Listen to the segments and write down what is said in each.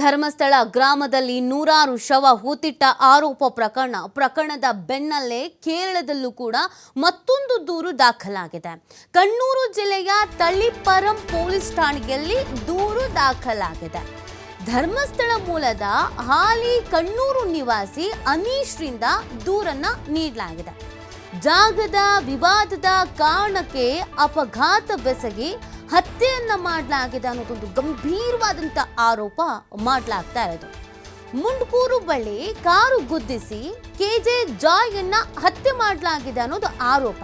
ಧರ್ಮಸ್ಥಳ ಗ್ರಾಮದಲ್ಲಿ ನೂರಾರು ಶವ, ಹೂತಿಟ್ಟ ಆರೋಪ ಪ್ರಕರಣ. ಪ್ರಕರಣದ ಬೆನ್ನಲ್ಲೇ ಕೇರಳದಲ್ಲೂ ಕೂಡ ಮತ್ತೊಂದು ದೂರು ದಾಖಲಾಗಿದೆ. ಕಣ್ಣೂರು ಜಿಲ್ಲೆಯ ತಳ್ಳಿಪರಂ ಪೊಲೀಸ್ ಠಾಣೆಯಲ್ಲಿ ದೂರು ದಾಖಲಾಗಿದೆ. ಧರ್ಮಸ್ಥಳ ಮೂಲದ ಹಾಲಿ ಕಣ್ಣೂರು ನಿವಾಸಿ ಅನೀಶ್ರಿಂದ ದೂರನ್ನ ನೀಡಲಾಗಿದೆ. ಜಾಗದ ವಿವಾದದ ಕಾರಣಕ್ಕೆ ಅಪಘಾತವೆಸಗಿ ಹತ್ಯೆಯನ್ನ ಮಾಡಲಾಗಿದೆ ಅನ್ನೋದೊಂದು ಗಂಭೀರವಾದಂಥ ಆರೋಪ ಮಾಡಲಾಗ್ತಾ ಇರೋದು. ಮುಂಡ್ಕೂರು ಬಳಿ ಕಾರು ಗುದ್ದಿಸಿ ಕೆಜೆ ಜಾಯನ್ನ ಹತ್ಯೆ ಮಾಡಲಾಗಿದೆ ಅನ್ನೋದು ಆರೋಪ.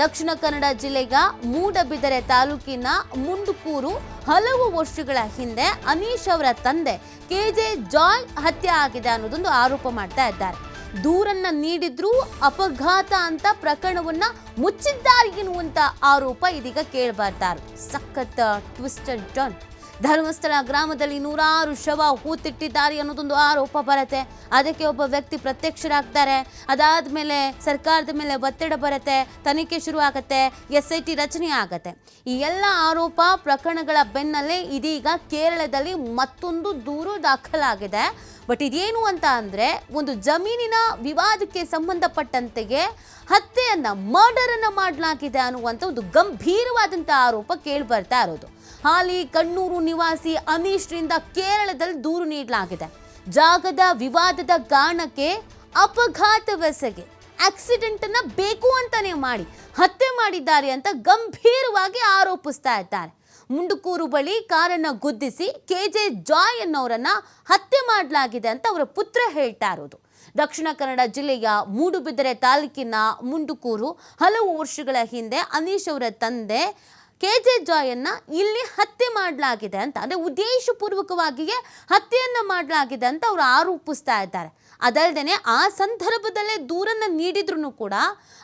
ದಕ್ಷಿಣ ಕನ್ನಡ ಜಿಲ್ಲೆಯ ಮೂಡಬಿದರೆ ತಾಲೂಕಿನ ಮುಂಡ್ಕೂರು ಹಲವು ವರ್ಷಗಳ ಹಿಂದೆ ಅನೀಶ್ ಅವರ ತಂದೆ ಕೆಜೆ ಜಾಯ್ ಹತ್ಯೆ ಆಗಿದೆ ಅನ್ನೋದೊಂದು ಆರೋಪ ಮಾಡ್ತಾ ಇದ್ದಾರೆ. ದೂರನ್ನ ನೀಡಿದ್ರೂ ಅಪಘಾತ ಅಂತ ಪ್ರಕರಣವನ್ನ ಮುಚ್ಚಿದ್ದಾರೆ ಎನ್ನುವಂತ ಆರೋಪ ಇದೀಗ ಕೇಳಬಾರ್ದಾರು. ಸಖತ್ ಟ್ವಿಸ್ಟೆಡ್ ಟರ್ನ್ ಧರ್ಮಸ್ಥಳ ಗ್ರಾಮದಲ್ಲಿ ನೂರಾರು ಶವ ಹೂತಿಟ್ಟಿದ್ದಾರೆ ಅನ್ನೋದೊಂದು ಆರೋಪ ಬರುತ್ತೆ. ಅದಕ್ಕೆ ಒಬ್ಬ ವ್ಯಕ್ತಿ ಪ್ರತ್ಯಕ್ಷರಾಗ್ತಾರೆ. ಅದಾದ್ಮೇಲೆ ಸರ್ಕಾರದ ಮೇಲೆ ಒತ್ತಡ ಬರುತ್ತೆ, ತನಿಖೆ ಶುರು ಆಗತ್ತೆ ಎಸ್ ಐ ಟಿ ರಚನೆ ಆಗತ್ತೆ. ಈ ಎಲ್ಲ ಆರೋಪ ಪ್ರಕರಣಗಳ ಬೆನ್ನಲ್ಲೇ ಇದೀಗ ಕೇರಳದಲ್ಲಿ ಮತ್ತೊಂದು ದೂರು ದಾಖಲಾಗಿದೆ. ಬಟ್ ಇದೇನು ಅಂತ ಅಂದ್ರೆ, ಒಂದು ಜಮೀನಿನ ವಿವಾದಕ್ಕೆ ಸಂಬಂಧಪಟ್ಟಂತೆಯೇ ಹತ್ಯೆಯನ್ನು ಮರ್ಡರ್ ಅನ್ನ ಮಾಡಲಾಗಿದೆ ಅನ್ನುವಂಥ ಒಂದು ಗಂಭೀರವಾದಂಥ ಆರೋಪ ಕೇಳಿ ಬರ್ತಾ ಇರೋದು. ಹಾಲಿ ಕಣ್ಣೂರು ನಿವಾಸಿ ಅನೀಶ್ರಿಂದ ಕೇರಳದಲ್ಲಿ ದೂರು ನೀಡಲಾಗಿದೆ. ಜಾಗದ ವಿವಾದದ ಕಾರಣಕ್ಕೆ ಅಪಘಾತವೆಸಗಿ ಆಕ್ಸಿಡೆಂಟ್ ಅನ್ನ ಬೇಕು ಅಂತಾನೆ ಮಾಡಿ, ಹತ್ಯೆ ಮಾಡಿದ್ದಾರೆ ಅಂತ ಗಂಭೀರವಾಗಿ ಆರೋಪಿಸ್ತಾ ಇದ್ದಾರೆ. ಮುಂಡುಕೂರು ಬಳಿ ಕಾರನ್ನು ಗುದ್ದಿಸಿ ಕೆ ಜೆ ಜಾಯ್ ಅನ್ನೋರನ್ನ ಹತ್ಯೆ ಮಾಡಲಾಗಿದೆ ಅಂತ ಅವರ ಪುತ್ರ ಹೇಳ್ತಾ ಇರೋದು. ದಕ್ಷಿಣ ಕನ್ನಡ ಜಿಲ್ಲೆಯ ಮೂಡುಬಿದರೆ ತಾಲೂಕಿನ ಮುಂಡುಕೂರು ಹಲವು ವರ್ಷಗಳ ಹಿಂದೆ ಅನೀಶ್ ಅವರ ತಂದೆ ಕೆ ಜೆ ಜಾಯನ್ನು ಇಲ್ಲಿ ಹತ್ಯೆ ಮಾಡಲಾಗಿದೆ ಅಂತ, ಅಂದರೆ ಉದ್ದೇಶಪೂರ್ವಕವಾಗಿಯೇ ಹತ್ಯೆಯನ್ನ ಮಾಡಲಾಗಿದೆ ಅಂತ ಅವರು ಆರೋಪಿಸ್ತಾ ಇದ್ದಾರೆ. ಅದಲ್ಲದೆ ಆ ಸಂದರ್ಭದಲ್ಲೇ ದೂರನ್ನ ನೀಡಿದ್ರು ಕೂಡ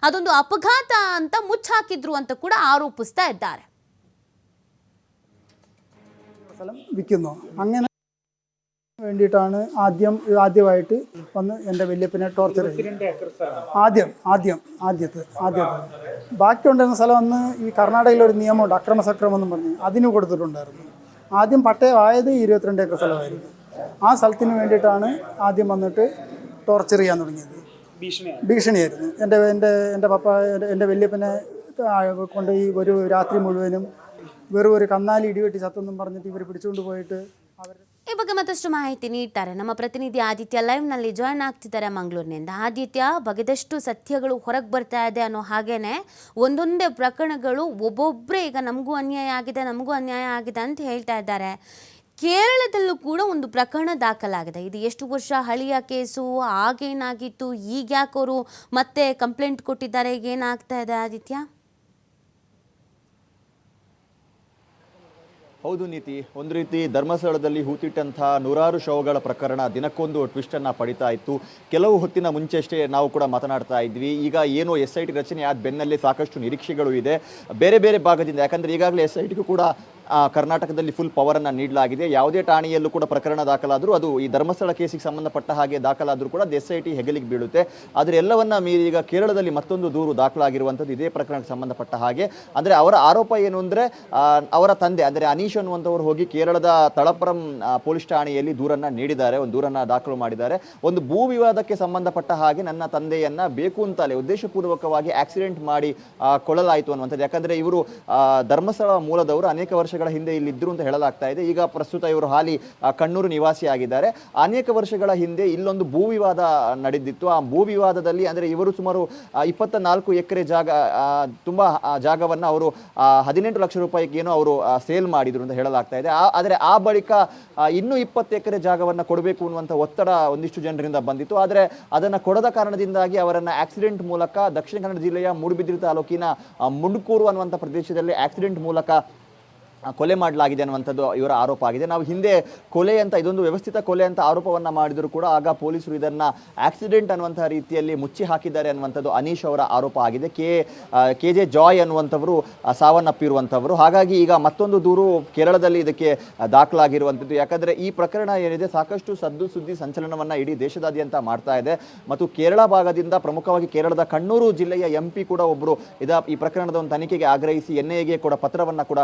ಅದೊಂದು ಅಪಘಾತ ಅಂತ ಮುಚ್ಚಾಕಿದ್ರು ಅಂತ ಕೂಡ ಆರೋಪಿಸ್ತಾ ಇದ್ದಾರೆ. വേണ്ടിയിട്ടാണ് ആദ്യം ആദ്യമായിട്ട് വന്ന് എന്റെ വല്യപ്പനെ ടോർച്ചർ ചെയ്തത്. ആദ്യം ആദ്യം ആദ്യത്തെ ആദ്യത്തെ. ബാക്കി ഉണ്ടായിരുന്ന സ്ഥലം അന്ന് ഈ കർണാടകയിലൊരു നിയമമുണ്ട് അക്രമസക്രമം എന്ന് പറഞ്ഞ്. അതിന് കൊടുത്തിട്ടുണ്ടായിരുന്നു. ആദ്യം പട്ടയമായത് ഇരുപത്തിരണ്ട് ഏക്കർ സ്ഥലമായിരുന്നു. ആ സ്ഥലത്തിന് വേണ്ടിയിട്ടാണ് ആദ്യം വന്നിട്ട് ടോർച്ചർ ചെയ്യാൻ തുടങ്ങിയത്. ഭീഷണിയായിരുന്നു. എന്റെ എന്റെ എന്റെ പപ്പ എന്റെ- വല്യപ്പനെ കൊണ്ട് ഈ ഒരു രാത്രി മുഴുവനും വെറും ഒരു കന്നാലി ഇടിവെട്ടി ചത്തെന്നും പറഞ്ഞിട്ട് ഇവർ പിടിച്ചുകൊണ്ട് പോയിട്ട് അവർ ಈ ಬಗ್ಗೆ ಮತ್ತಷ್ಟು ಮಾಹಿತಿ ನೀಡ್ತಾರೆ. ನಮ್ಮ ಪ್ರತಿನಿಧಿ ಆದಿತ್ಯ ಲೈವ್ನಲ್ಲಿ ಜಾಯ್ನ್ ಆಗ್ತಿದ್ದಾರೆ ಮಂಗಳೂರಿನಿಂದ. ಆದಿತ್ಯ, ಬಗೆದಷ್ಟು ಸತ್ಯಗಳು ಹೊರಗೆ ಬರ್ತಾ ಇದೆ ಅನ್ನೋ ಹಾಗೇನೆ ಒಂದೊಂದೇ ಪ್ರಕರಣಗಳು ಒಬ್ಬೊಬ್ಬರೇ ಈಗ ನಮಗೂ ಅನ್ಯಾಯ ಆಗಿದೆ, ನಮಗೂ ಅನ್ಯಾಯ ಆಗಿದೆ ಅಂತ ಹೇಳ್ತಾ ಇದ್ದಾರೆ. ಕೇರಳದಲ್ಲೂ ಕೂಡ ಒಂದು ಪ್ರಕರಣ ದಾಖಲಾಗಿದೆ. ಇದು ಎಷ್ಟು ವರ್ಷ ಹಳೆಯ ಕೇಸು, ಆಗೇನಾಗಿತ್ತು ಈಗ ಯಾಕೋರು ಮತ್ತೆ ಕಂಪ್ಲೇಂಟ್ ಕೊಟ್ಟಿದ್ದಾರೆ ಈಗ ಏನಾಗ್ತಾ ಇದೆ ಆದಿತ್ಯ? ಹೌದು ನೀತಿ. ಒಂದು ರೀತಿ ಧರ್ಮಸ್ಥಳದಲ್ಲಿ ಹೂತಿಟ್ಟಂತಹ ನೂರಾರು ಶವಗಳ ಪ್ರಕರಣ ದಿನಕ್ಕೊಂದು ಟ್ವಿಸ್ಟನ್ನು ಪಡಿತಾ ಇತ್ತು. ಕೆಲವು ಹೊತ್ತಿನ ಮುಂಚೆಷ್ಟೇ ನಾವು ಕೂಡ ಮಾತನಾಡ್ತಾ ಇದ್ವಿ. ಈಗ ಏನು ಎಸ್ ಐ ಟಿ ರಚನೆ ಆದ ಬೆನ್ನಲ್ಲೇ ಸಾಕಷ್ಟು ನಿರೀಕ್ಷೆಗಳು ಇದೆ. ಬೇರೆ ಬೇರೆ ಭಾಗದಿಂದ, ಯಾಕಂದರೆ ಈಗಾಗಲೇ ಎಸ್ ಐ ಟಿಗೂ ಕೂಡ ಕರ್ನಾಟಕದಲ್ಲಿ ಫುಲ್ ಪವರನ್ನು ನೀಡಲಾಗಿದೆ. ಯಾವುದೇ ಠಾಣೆಯಲ್ಲೂ ಕೂಡ ಪ್ರಕರಣ ದಾಖಲಾದರೂ ಅದು ಈ ಧರ್ಮಸ್ಥಳ ಕೇಸಿಗೆ ಸಂಬಂಧಪಟ್ಟ ಹಾಗೆ ದಾಖಲಾದರೂ ಕೂಡ ಎಸ್ ಐ ಟಿ ಹೆಗಲಿಗೆ ಬೀಳುತ್ತೆ. ಆದರೆ ಎಲ್ಲವನ್ನ ಮೀರಿ ಈಗ ಕೇರಳದಲ್ಲಿ ಮತ್ತೊಂದು ದೂರು ದಾಖಲಾಗಿರುವಂಥದ್ದು ಇದೇ ಪ್ರಕರಣಕ್ಕೆ ಸಂಬಂಧಪಟ್ಟ ಹಾಗೆ. ಅಂದರೆ ಅವರ ಆರೋಪ ಏನು ಅಂದರೆ ಅವರ ತಂದೆ, ಅಂದರೆ ಅನೀಶ್ ಅನ್ನುವಂಥವ್ರು ಹೋಗಿ ಕೇರಳದ ತಳಪರಂ ಪೊಲೀಸ್ ಠಾಣೆಯಲ್ಲಿ ದೂರನ್ನು ನೀಡಿದ್ದಾರೆ. ಒಂದು ದೂರನ್ನು ದಾಖಲು ಮಾಡಿದ್ದಾರೆ. ಒಂದು ಭೂ ವಿವಾದಕ್ಕೆ ಸಂಬಂಧಪಟ್ಟ ಹಾಗೆ ನನ್ನ ತಂದೆಯನ್ನ ಬೇಕು ಅಂತಲೇ ಉದ್ದೇಶಪೂರ್ವಕವಾಗಿ ಆಕ್ಸಿಡೆಂಟ್ ಮಾಡಿ ಕೊಳ್ಳಲಾಯಿತು ಅನ್ನುವಂಥದ್ದು. ಯಾಕಂದರೆ ಇವರು ಧರ್ಮಸ್ಥಳ ಮೂಲದವರು ಅನೇಕ ವರ್ಷಗಳ ಹಿಂದೆ ಇಲ್ಲಿದ್ದರು ಅಂತ ಹೇಳಲಾಗ್ತಾ ಇದೆ. ಈಗ ಪ್ರಸ್ತುತ ಇವರು ಹಾಲಿ ಕಣ್ಣೂರು ಕಣ್ಣೂರು ನಿವಾಸಿಯಾಗಿದ್ದಾರೆ. ಅನೇಕ ವರ್ಷಗಳ ಹಿಂದೆ ಇಲ್ಲೊಂದು ಭೂ ವಿವಾದ ನಡೆದಿತ್ತು. ಆ ಭೂ ವಿವಾದದಲ್ಲಿ ಅಂದರೆ ಇವರು ಸುಮಾರು ಇಪ್ಪತ್ತ ನಾಲ್ಕು ಎಕರೆ ಜಾಗ ತುಂಬಾ ಜಾಗವನ್ನ ಅವರು ಹದಿನೆಂಟು ಲಕ್ಷ ರೂಪಾಯಿಗೆ ಏನೋ ಅವರು ಸೇಲ್ ಮಾಡಿದ್ರು ಅಂತ ಹೇಳಲಾಗ್ತಾ ಇದೆ. ಆದರೆ ಆ ಬಳಿಕ ಇನ್ನೂ ಇಪ್ಪತ್ತು ಎಕರೆ ಜಾಗವನ್ನ ಕೊಡಬೇಕು ಅನ್ನುವಂಥ ಒತ್ತಡ ಒಂದಿಷ್ಟು ಜನರಿಂದ ಬಂದಿತ್ತು. ಆದರೆ ಅದನ್ನ ಕೊಡದ ಕಾರಣದಿಂದಾಗಿ ಅವರನ್ನ ಆಕ್ಸಿಡೆಂಟ್ ಮೂಲಕ ದಕ್ಷಿಣ ಕನ್ನಡ ಜಿಲ್ಲೆಯ ಮೂಡುಬಿದಿರೆ ತಾಲೂಕಿನ ಮುಂಡ್ಕೂರು ಅನ್ನುವಂಥ ಪ್ರದೇಶದಲ್ಲಿ ಆಕ್ಸಿಡೆಂಟ್ ಮೂಲಕ ಕೊಲೆ ಮಾಡಲಾಗಿದೆ ಅನ್ನುವಂಥದ್ದು ಇವರ ಆರೋಪ ಆಗಿದೆ. ನಾವು ಹಿಂದೆ ಕೊಲೆ ಅಂತ, ಇದೊಂದು ವ್ಯವಸ್ಥಿತ ಕೊಲೆ ಅಂತ ಆರೋಪವನ್ನು ಮಾಡಿದರೂ ಕೂಡ ಆಗ ಪೊಲೀಸರು ಇದನ್ನು ಆಕ್ಸಿಡೆಂಟ್ ಅನ್ನುವಂಥ ರೀತಿಯಲ್ಲಿ ಮುಚ್ಚಿ ಹಾಕಿದ್ದಾರೆ ಅನ್ನುವಂಥದ್ದು ಅನೀಶ್ ಅವರ ಆರೋಪ ಆಗಿದೆ. ಕೆ ಕೆ ಜೆ ಜಾಯ್ ಅನ್ನುವಂಥವರು ಸಾವನ್ನಪ್ಪಿರುವಂಥವರು. ಹಾಗಾಗಿ ಈಗ ಮತ್ತೊಂದು ದೂರು ಕೇರಳದಲ್ಲಿ ಇದಕ್ಕೆ ದಾಖಲಾಗಿರುವಂಥದ್ದು. ಯಾಕಂದರೆ ಈ ಪ್ರಕರಣ ಏನಿದೆ, ಸಾಕಷ್ಟು ಸದ್ದು ಸುದ್ದಿ ಸಂಚಲನವನ್ನು ಇಡೀ ದೇಶದಾದ್ಯಂತ ಮಾಡ್ತಾ ಇದೆ. ಮತ್ತು ಕೇರಳ ಭಾಗದಿಂದ ಪ್ರಮುಖವಾಗಿ ಕೇರಳದ ಕಣ್ಣೂರು ಜಿಲ್ಲೆಯ ಎಂ ಕೂಡ ಒಬ್ಬರು ಇದ, ಈ ಪ್ರಕರಣದ ಒಂದು ತನಿಖೆಗೆ ಆಗ್ರಹಿಸಿ ಎನ್ಐಎಗೆ ಕೂಡ ಪತ್ರವನ್ನು ಕೂಡ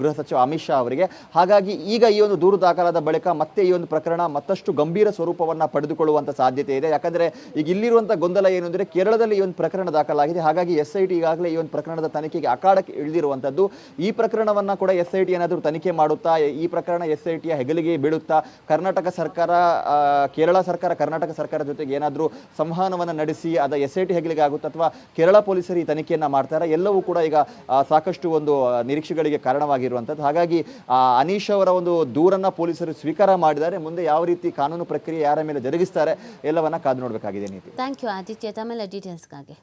ಗೃಹ ಸಚಿವ ಅಮಿತ್ ಶಾ ಅವರಿಗೆ. ಹಾಗಾಗಿ ಈಗ ಈ ಒಂದು ದೂರು ದಾಖಲಾದ ಬಳಿಕ ಮತ್ತೆ ಈ ಒಂದು ಪ್ರಕರಣ ಮತ್ತಷ್ಟು ಗಂಭೀರ ಸ್ವರೂಪವನ್ನು ಪಡೆದುಕೊಳ್ಳುವಂಥ ಸಾಧ್ಯತೆ ಇದೆ. ಯಾಕಂದರೆ ಈಗ ಇಲ್ಲಿರುವಂಥ ಗೊಂದಲ ಏನು ಅಂದರೆ ಕೇರಳದಲ್ಲಿ ಈ ಒಂದು ಪ್ರಕರಣ ದಾಖಲಾಗಿದೆ. ಹಾಗಾಗಿ ಎಸ್ ಐ ಟಿ ಈಗಾಗಲೇ ಈ ಒಂದು ಪ್ರಕರಣದ ತನಿಖೆಗೆ ಅಖಾಡಕ್ಕೆ ಇಳಿದಿರುವಂಥದ್ದು ಈ ಪ್ರಕರಣವನ್ನು ಕೂಡ ಎಸ್ ಐ ಟಿ ಏನಾದರೂ ತನಿಖೆ ಮಾಡುತ್ತಾ, ಈ ಪ್ರಕರಣ ಎಸ್ ಐ ಟಿಯ ಹೆಗಲಿಗೆ ಬೀಳುತ್ತಾ, ಕರ್ನಾಟಕ ಸರ್ಕಾರ ಕೇರಳ ಸರ್ಕಾರ, ಕರ್ನಾಟಕ ಸರ್ಕಾರ ಜೊತೆಗೆ ಏನಾದರೂ ಸಂವಹನವನ್ನು ನಡೆಸಿ, ಅದ ಎಸ್ ಐ ಟಿ ಹೆಗಲಿಗೆ ಆಗುತ್ತೆ ಅಥವಾ ಕೇರಳ ಪೊಲೀಸರು ಈ ತನಿಖೆಯನ್ನು ಮಾಡ್ತಾರೆ? ಎಲ್ಲವೂ ಕೂಡ ಈಗ ಸಾಕಷ್ಟು ಒಂದು ನಿರೀಕ್ಷೆಗಳಿಗೆ ನಿರೀಕ್ಷೆಗಳಿಗೆ ಕಾರಣವಾಗಿರುವಂಥದ್ದು ಹಾಗಾಗಿ ಅನೀಶ್ ಅವರ ಒಂದು ದೂರನ್ನು ಪೊಲೀಸರು ಸ್ವೀಕಾರ ಮಾಡಿದ್ದಾರೆ. ಮುಂದೆ ಯಾವ ರೀತಿ ಕಾನೂನು ಪ್ರಕ್ರಿಯೆ ಯಾರ ಮೇಲೆ ಜರುಗಿಸ್ತಾರೆ ಎಲ್ಲವನ್ನ ಕಾದು ನೋಡಬೇಕಾಗಿದೆ ನೀತಿ. ಥ್ಯಾಂಕ್ ಯು ಆದಿತ್ಯ ತಮ್ಮೆಲ್ಲ ಡೀಟೇಲ್ಸ್ಗಾಗಿ